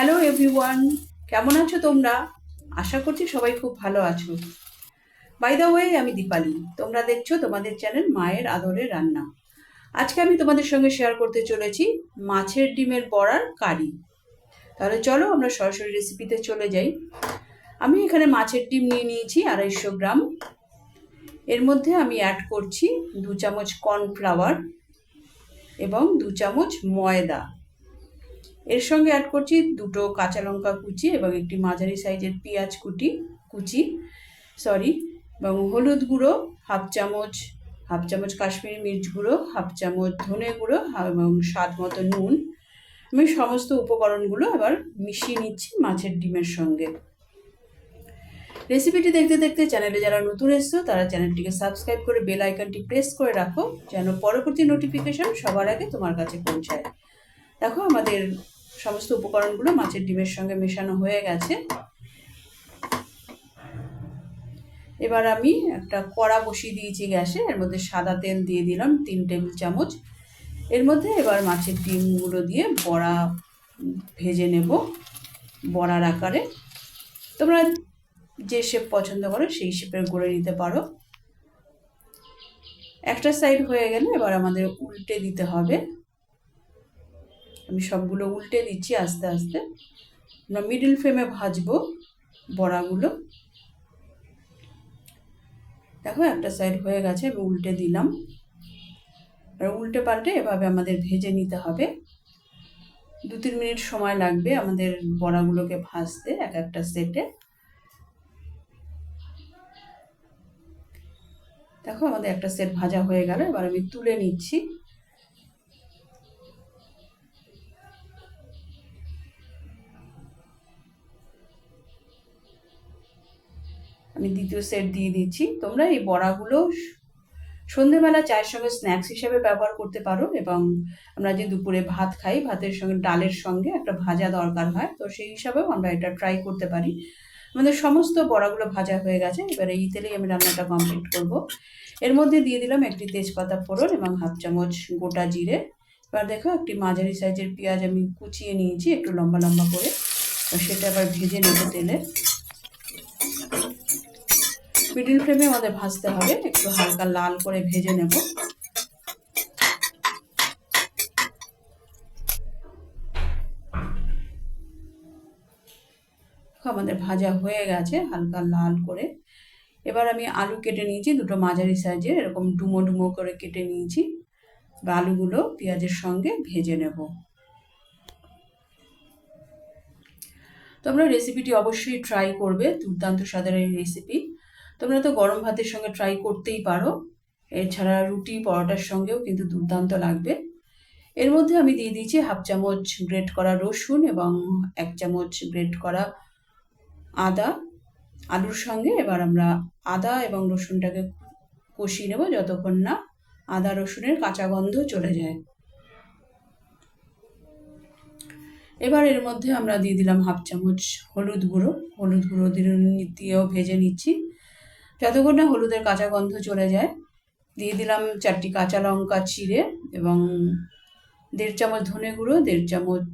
Hello everyone কেমন আছো তোমরা? আশা করছি সবাই খুব ভালো আছো। বাই দ্য ওয়ে আমি দীপালি। তোমরা দেখছ তোমাদের চ্যানেল মায়ের আদরের রান্না। আজকে আমি তোমাদের সঙ্গে শেয়ার করতে চলেছি মাছের ডিমের বড়ার কারি। তাহলে চলো আমরা সরাসরি রেসিপিতে চলে যাই। আমি এখানে মাছের ডিম নিয়ে নিয়েছি আড়াইশো গ্রাম। এর মধ্যে আমি অ্যাড করছি দু চামচ কর্নফ্লাওয়ার এবং দু চামচ ময়দা। এর সঙ্গে অ্যাড করছি দুটো কাঁচা লঙ্কা কুচি এবং একটি মাঝারি সাইজের পেঁয়াজ কুটি, কুচি সরি এবং হলুদ গুঁড়ো, হাফ চামচ হাফ চামচ কাশ্মীরি মির্চ গুঁড়ো, হাফ চামচ ধনে গুঁড়ো এবং স্বাদ মতো নুন। আমি সমস্ত উপকরণগুলো আবার মিশিয়ে নিচ্ছি মাছের ডিমের সঙ্গে। রেসিপিটি দেখতে দেখতে চ্যানেলে যারা নতুন এসছো, তারা চ্যানেলটিকে সাবস্ক্রাইব করে বেল আইকনটি প্রেস করে রাখো, যেন পরবর্তী নোটিফিকেশন সবার আগে তোমার কাছে পৌঁছায়। দেখো, আমাদের সমস্ত উপকরণগুলো মাছের ডিমের সঙ্গে মেশানো হয়ে গেছে। এবার আমি একটা কড়া বসিয়ে দিয়েছি গ্যাসে, এর মধ্যে সাদা তেল দিয়ে দিলাম তিন টেবিল চামচ। এর মধ্যে এবার মাছের ডিমগুলো দিয়ে বড়া ভেজে নেব বড়ার আকারে। তোমরা যে শেপ পছন্দ করো সেই শেপের গড়ে নিতে পারো। একটা সাইড হয়ে গেলে এবার আমাদের উল্টে দিতে হবে। আমি সবগুলো উল্টে দিচ্ছি আস্তে আস্তে। আমরা মিডিল ফ্লেমে ভাজবো বড়াগুলো। দেখো একটা সাইড হয়ে গেছে আমি উল্টে দিলাম। আর উল্টে পাল্টে এভাবে আমাদের ভেজে নিতে হবে। দু তিন মিনিট সময় লাগবে আমাদের বড়াগুলোকে ভাজতে এক একটা সেটে দেখো আমাদের একটা সেট ভাজা হয়ে গেল, এবার আমি তুলে নিচ্ছি। আমি দ্বিতীয় সেট দিয়ে দিচ্ছি। তোমরা এই বড়াগুলো সন্ধেবেলা চায়ের সঙ্গে স্ন্যাক্স হিসেবে ব্যবহার করতে পারো এবং আমরা যে দুপুরে ভাত খাই, ভাতের সঙ্গে, ডালের সঙ্গে একটা ভাজা দরকার হয়, তো সেই হিসাবেও আমরা এটা ট্রাই করতে পারি। আমাদের সমস্ত বড়াগুলো ভাজা হয়ে গেছে, এবার এই তেলেই আমি রান্নাটা কমপ্লিট করব। এর মধ্যে দিয়ে দিলাম একটি তেজপাতা ফোড়ন এবং হাফ চামচ গোটা জিরে। এবার দেখো একটি মাঝারি সাইজের পেঁয়াজ আমি কুচিয়ে নিয়েছি একটু লম্বা লম্বা করে। সেটা আবার ভেজে নেব তেলে। মিডিল ফ্লেমে আমাদের ভাজতে হবে। একটু হালকা লাল করে ভেজে নেব। আমাদের ভাজা হয়ে গেছে, হালকা লাল করে। এবার আমি আলু কেটে নিয়েছি, দুটো মাঝারি সাইজের, এরকম ডুমো ডুমো করে কেটে নিয়েছি। বা আলুগুলো পেঁয়াজের সঙ্গে ভেজে নেব। তোমরা রেসিপিটি অবশ্যই ট্রাই করবে, দুর্দান্ত স্বাদের এই রেসিপি তোমরা তো গরম ভাতের সঙ্গে ট্রাই করতেই পারো। এছাড়া রুটি, পরোটার সঙ্গেও কিন্তু দুর্দান্ত লাগবে। এর মধ্যে আমি দিয়ে দিয়েছি হাফ চামচ গ্রেট করা রসুন এবং এক চামচ গ্রেট করা আদা। আলুর সঙ্গে এবার আমরা আদা এবং রসুনটাকে কষিয়ে নেব যতক্ষণ না আদা, রসুনের কাঁচা গন্ধ চলে যায়। এবার এর মধ্যে আমরা দিয়ে দিলাম হাফ চামচ হলুদ গুঁড়ো। হলুদ গুঁড়ো দিয়েও ভেজে নিচ্ছি। যতক্ষণ না হলুদের কাঁচা গন্ধ চলে যায়, দিয়ে দিলাম চারটি কাঁচা লঙ্কা চিড়ে এবং দেড় চামচ ধনে গুঁড়ো, দেড় চামচ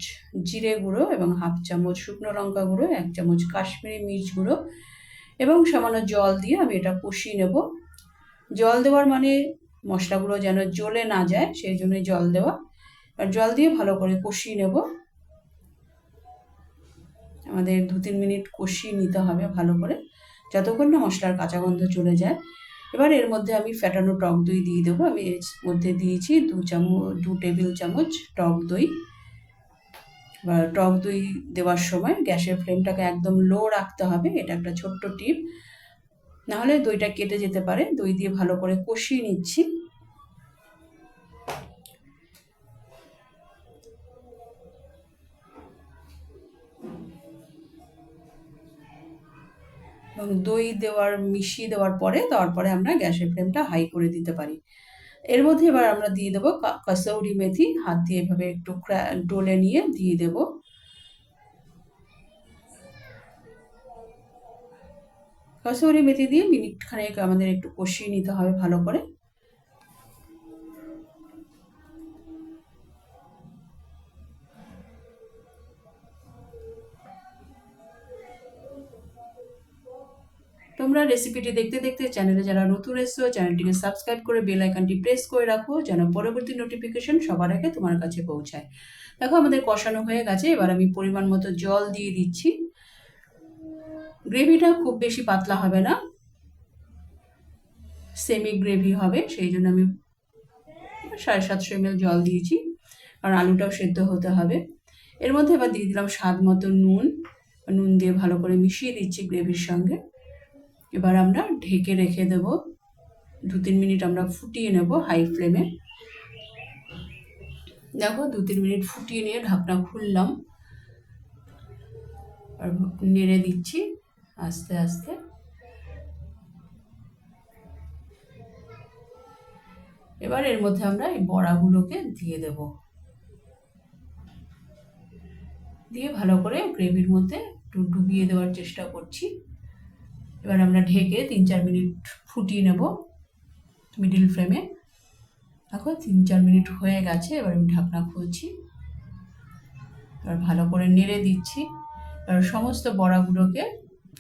জিরে গুঁড়ো এবং হাফ চামচ শুকনো লঙ্কা গুঁড়ো, এক চামচ কাশ্মীরি মির্চ গুঁড়ো এবং সামান্য জল দিয়ে আমি এটা কষিয়ে নেব। জল দেওয়ার মানে মশলাগুলো যেন জ্বলে না যায়, সেই জন্যই জল দেওয়া। আর জল দিয়ে ভালো করে কষিয়ে নেব। আমাদের দু তিন মিনিট কষিয়ে নিতে হবে ভালো করে। যতক্ষণ না মশলার কাঁচা গন্ধ চলে যায়, এবার এর মধ্যে আমি ফ্যাটানো টক দই দিয়ে দেবো। আমি এর মধ্যে দিয়েছি দু চামচ, দু টেবিল চামচ টক দই। বা টক দই দেওয়ার সময় গ্যাসের ফ্লেমটাকে একদম লো রাখতে হবে, এটা একটা ছোট্ট টিপ। নাহলে দইটা কেটে যেতে পারে। দই দিয়ে ভালো করে কষিয়ে নিচ্ছি। এবং দই দেওয়ার, মিশিয়ে দেওয়ার পরে তারপরে আমরা গ্যাসের ফ্লেমটা হাই করে দিতে পারি। এর মধ্যে এবার আমরা দিয়ে দেবো কাসৌরি মেথি। হাত দিয়ে এভাবে একটু ডলে নিয়ে দিয়ে দেব। কাসৌরি মেথি দিয়ে মিনিট খানেক আমাদের একটু কষিয়ে নিতে হবে ভালো করে। তোমরা রেসিপিটি দেখতে দেখতে চ্যানেলে যারা নতুন এসছো চ্যানেলটিকে সাবস্ক্রাইব করে বেল আইকনটি প্রেস করে রাখো, যেন পরবর্তী নোটিফিকেশন সবার আগে তোমার কাছে পৌঁছায়। দেখো, আমাদের কষানো হয়ে গেছে, এবার আমি পরিমাণ মতো জল দিয়ে দিচ্ছি। গ্রেভিটা খুব বেশি পাতলা হবে না। সেমি গ্রেভি হবে, সেই জন্য আমি সাড়ে সাতশো এমএল জল দিয়েছি, কারণ আলুটাও সেদ্ধ হতে হবে। এর মধ্যে এবার দিয়ে দিলাম স্বাদ মতো নুন নুন দিয়ে ভালো করে মিশিয়ে দিচ্ছি গ্রেভির সঙ্গে। এবার আমরা ঢেকে রেখে দেব। দু তিন মিনিট আমরা ফুটিয়ে নেব হাই ফ্লেমে। দেখো দু তিন মিনিট ফুটিয়ে নিয়ে ঢাকনা খুললাম। আর নেড়ে দিচ্ছি আস্তে আস্তে। এবার এর মধ্যে আমরা এই বড়াগুলোকে দিয়ে দেব। দিয়ে ভালো করে গ্রেভির মধ্যে একটু ডুবিয়ে দেওয়ার চেষ্টা করছি। এবার আমরা ঢেকে তিন চার মিনিট ফুটিয়ে নেব মিডিল ফ্লেমে দেখো, তিন চার মিনিট হয়ে গেছে, এবার আমি ঢাকনা খুলছি। এবার ভালো করে নেড়ে দিচ্ছি। এবার সমস্ত বড়াগুলোকে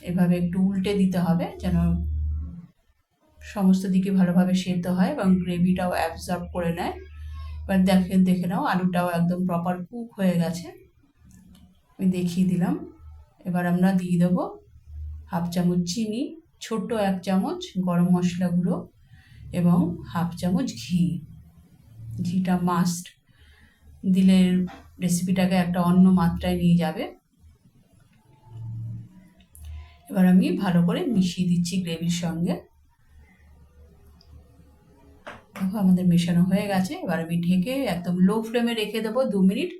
এভাবে একটু উল্টে দিতে হবে, যেন সমস্ত দিকে ভালোভাবে সেদ্ধ হয় এবং গ্রেভিটাও অ্যাবজর্ব করে নেয়। এবার দেখে দেখে নাও, আলুটাও একদম প্রপার কুক হয়ে গেছে। আমি দেখিয়ে দিলাম। এবার আমরা দিয়ে দেবো হাফ চামচ চিনি ছোট্ট এক চামচ গরম মশলা গুঁড়ো এবং হাফ চামচ ঘি। ঘিটা মাস্ট দিলে রেসিপিটাকে একটা অন্য মাত্রায় নিয়ে যাবে। এবার আমি ভালো করে মিশিয়ে দিচ্ছি গ্রেভির সঙ্গে। দেখো আমাদের মেশানো হয়ে গেছে। এবার আমি ঢেকে একদম লো ফ্লেমে রেখে দেবো দু মিনিট,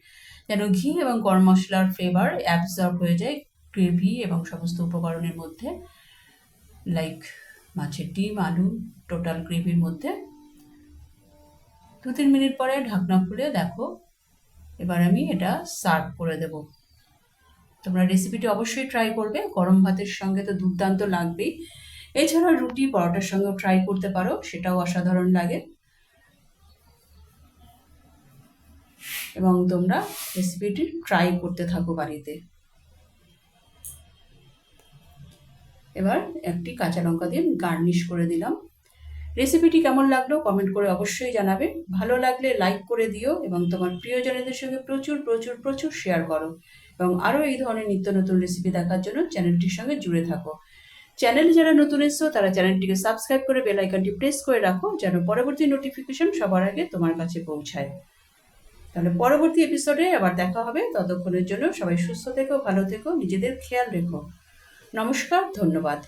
যেন ঘি এবং গরম মশলার ফ্লেভার অ্যাবজর্ব হয়ে যায় গ্রেভি এবং সমস্ত উপকরণের মধ্যে লাইক মাছের ডিম, আলু টোটাল গ্রেভির মধ্যে। দু তিন মিনিট পরে ঢাকনা খুলে দেখো, এবার আমি এটা সার্ভ করে দেব। তোমরা রেসিপিটি অবশ্যই ট্রাই করবে, গরম ভাতের সঙ্গে তো দুর্দান্ত লাগবেই। এছাড়া রুটি, পরোটার সঙ্গেও ট্রাই করতে পারো, সেটাও অসাধারণ লাগে। এবং তোমরা রেসিপিটি ট্রাই করতে থাকো বাড়িতে। এবার একটি কাঁচা লঙ্কা দিয়ে গার্নিশ করে দিলাম। রেসিপিটি কেমন লাগল কমেন্ট করে অবশ্যই জানাবে। ভালো লাগলে লাইক করে দিও এবং তোমার প্রিয়জনদের সঙ্গে প্রচুর প্রচুর প্রচুর শেয়ার করো এবং আরও এই ধরনের নিত্য নতুন রেসিপি দেখার জন্য চ্যানেলটির সঙ্গে জুড়ে থাকো। চ্যানেলে যারা নতুন এসছো, তারা চ্যানেলটিকে সাবস্ক্রাইব করে বেল আইকনটি প্রেস করে রাখো যেন পরবর্তী নোটিফিকেশন সবার আগে তোমার কাছে পৌঁছায়। তাহলে পরবর্তী এপিসোডে আবার দেখা হবে। ততক্ষণের জন্য সবাই সুস্থ থেকো, ভালো থেকো, নিজেদের খেয়াল রেখো। নমস্কার ধন্যবাদ।